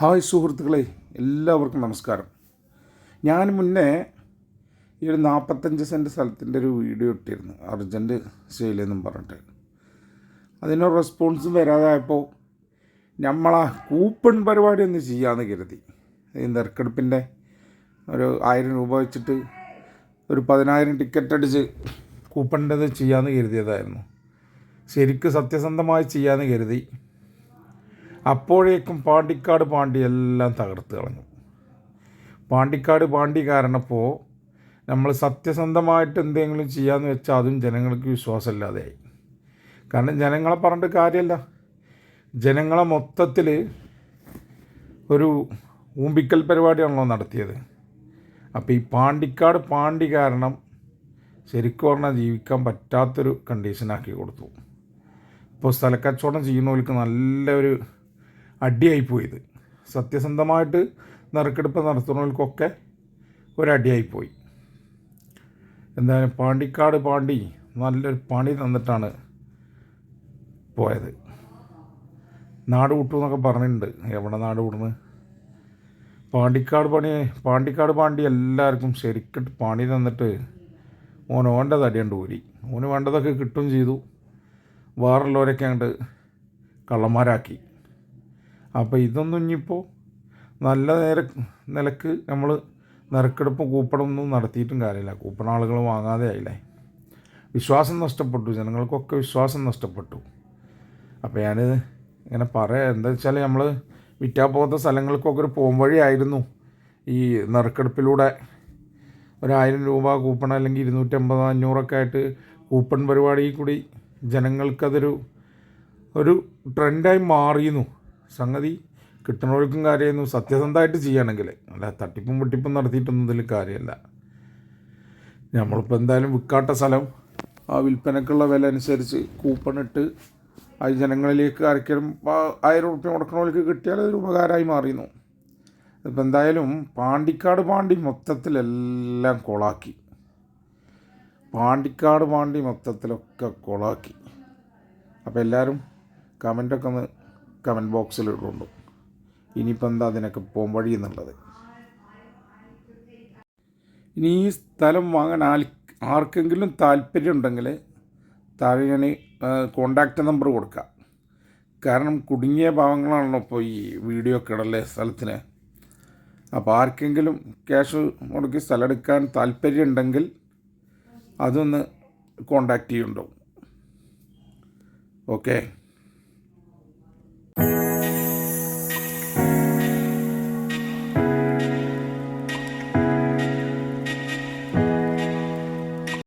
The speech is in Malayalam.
ഹായ് സുഹൃത്തുക്കളെ എല്ലാവർക്കും നമസ്കാരം. ഞാൻ മുന്നേ ഈ ഒരു നാൽപ്പത്തഞ്ച് സെന്റ് സ്ഥലത്തിന്റെ ഒരു വീഡിയോ ഇട്ടിരുന്നു അർജന്റ് സെയിലെന്നും പറഞ്ഞിട്ട്. അതിനൊരു റെസ്പോൺസും വരാതായപ്പോൾ നമ്മളാ കൂപ്പൺ പരിപാടി ഒന്ന് ചെയ്യാമെന്ന് കരുതി. ഈ നെറുക്കെടുപ്പിന്റെ ഒരു ആയിരം രൂപ വെച്ചിട്ട് ഒരു പതിനായിരം ടിക്കറ്റ് അടിച്ച് കൂപ്പണിന്റെത് ചെയ്യാമെന്ന് കരുതിയതായിരുന്നു. ശരിക്കും സത്യസന്ധമായി ചെയ്യാമെന്ന് കരുതി. അപ്പോഴേക്കും പാണ്ടിക്കാട് പാണ്ടി എല്ലാം തകർത്ത് കളഞ്ഞു. പാണ്ടിക്കാട് പാണ്ടി കാരണപ്പോൾ നമ്മൾ സത്യസന്ധമായിട്ട് എന്തെങ്കിലും ചെയ്യാമെന്ന് വെച്ചാൽ അതും ജനങ്ങൾക്ക് വിശ്വാസമില്ലാതെയായി. കാരണം ജനങ്ങളെ പറഞ്ഞിട്ട് കാര്യമല്ല ജനങ്ങളെ മൊത്തത്തിൽ ഒരു ഊമ്പിക്കൽ പരിപാടിയാണല്ലോ നടത്തിയത്. അപ്പോൾ ഈ പാണ്ടിക്കാട് പാണ്ടി കാരണം ശരിക്കും പറഞ്ഞാൽ ജീവിക്കാൻ പറ്റാത്തൊരു കണ്ടീഷനാക്കി കൊടുത്തു. ഇപ്പോൾ സ്ഥലക്കച്ചവടം ചെയ്യുന്നവർക്ക് നല്ലൊരു അടിയായിപ്പോയി ഇത് സത്യസന്ധമായിട്ട് നറുക്കെടുപ്പ് നടത്തുന്നവർക്കൊക്കെ ഒരടിയായിപ്പോയി. എന്തായാലും പാണ്ടിക്കാട് പാണ്ടി നല്ലൊരു പണി തന്നിട്ടാണ് പോയത്. നാട് വിട്ടു എന്നൊക്കെ പറഞ്ഞിട്ടുണ്ട്. എവിടെ നാട് വിടുന്നു? പാണ്ടിക്കാട് പണി പാണ്ടിക്കാട് പാണ്ടി എല്ലാവർക്കും ശരിക്കിട്ട് പണി തന്നിട്ട് ഓൻ ഓന്റെ തടിയുണ്ട് ഊരി. ഓന് വേണ്ടതൊക്കെ കിട്ടും ചെയ്തു. വേറുള്ളവരൊക്കെ അങ്ങോട്ട് കള്ളന്മാരാക്കി. അപ്പോൾ ഇതൊന്നും ഇനിയിപ്പോൾ നല്ല നേര നിലയ്ക്ക് നമ്മൾ നറുക്കെടുപ്പും കൂപ്പണമൊന്നും നടത്തിയിട്ടും കാര്യമില്ല. കൂപ്പണ ആളുകൾ വാങ്ങാതെ ആയില്ലേ? വിശ്വാസം നഷ്ടപ്പെട്ടു. ജനങ്ങൾക്കൊക്കെ വിശ്വാസം നഷ്ടപ്പെട്ടു. അപ്പോൾ ഞാൻ ഇങ്ങനെ പറയാം. എന്താ വെച്ചാൽ നമ്മൾ വിറ്റാ പോകാത്ത സ്ഥലങ്ങൾക്കൊക്കെ ഒരു പോംവഴിയായിരുന്നു ഈ നറുക്കെടുപ്പിലൂടെ ഒരായിരം രൂപ കൂപ്പൺ അല്ലെങ്കിൽ ഇരുന്നൂറ്റമ്പത് അഞ്ഞൂറൊക്കെ ആയിട്ട് കൂപ്പൺ പരിപാടിയിൽ കൂടി ജനങ്ങൾക്കതൊരു ഒരു ട്രെൻഡായി മാറിയിരുന്നു. സംഗതി കിട്ടണവർക്കും കാര്യമായിരുന്നു. സത്യസന്ധമായിട്ട് ചെയ്യുകയാണെങ്കിൽ അല്ല തട്ടിപ്പും വെട്ടിപ്പും നടത്തിയിട്ടൊന്നും ഇതിൽ കാര്യമല്ല. നമ്മളിപ്പോൾ എന്തായാലും വിൽക്കാട്ട സ്ഥലം. ആ വിൽപ്പനക്കുള്ള വില അനുസരിച്ച് കൂപ്പൺ ഇട്ട് അത് ജനങ്ങളിലേക്ക് ആർക്കെങ്കിലും ആയിരം റുപ്യ മുടക്കണവർക്ക് കിട്ടിയാൽ അതൊരു ഉപകാരമായി മാറിയിരുന്നു. ഇപ്പം എന്തായാലും പാണ്ടിക്കാട് പാണ്ടി മൊത്തത്തിലെല്ലാം കൊളാക്കി. പാണ്ടിക്കാട് പാണ്ടി മൊത്തത്തിലൊക്കെ കൊളാക്കി. അപ്പോൾ എല്ലാവരും കമന്റൊക്കെ ഒന്ന് കമന്റ് ബോക്സിൽ ഇട്ടുണ്ട് ഇനിയിപ്പോൾ എന്താ അതിനൊക്കെ പോംവഴി എന്നുള്ളത്? ഇനി ഈ സ്ഥലം വാങ്ങാൻ ആൽ ആർക്കെങ്കിലും താല്പര്യം ഉണ്ടെങ്കിൽ താഴെ ഞാൻ കോണ്ടാക്റ്റ് നമ്പർ കൊടുക്കാം കാരണം കുടുങ്ങിയ ഭാവങ്ങളാണല്ലോ ഇപ്പോൾ ഈ വീഡിയോ ഒക്കെ ഇടല്ലേ സ്ഥലത്തിന്. അപ്പോൾ ആർക്കെങ്കിലും ക്യാഷ് മുടക്കി സ്ഥലം എടുക്കാൻ താല്പര്യം ഉണ്ടെങ്കിൽ അതൊന്ന് കോണ്ടാക്റ്റ് ചെയ്യുന്നുണ്ടാവും ഓക്കെ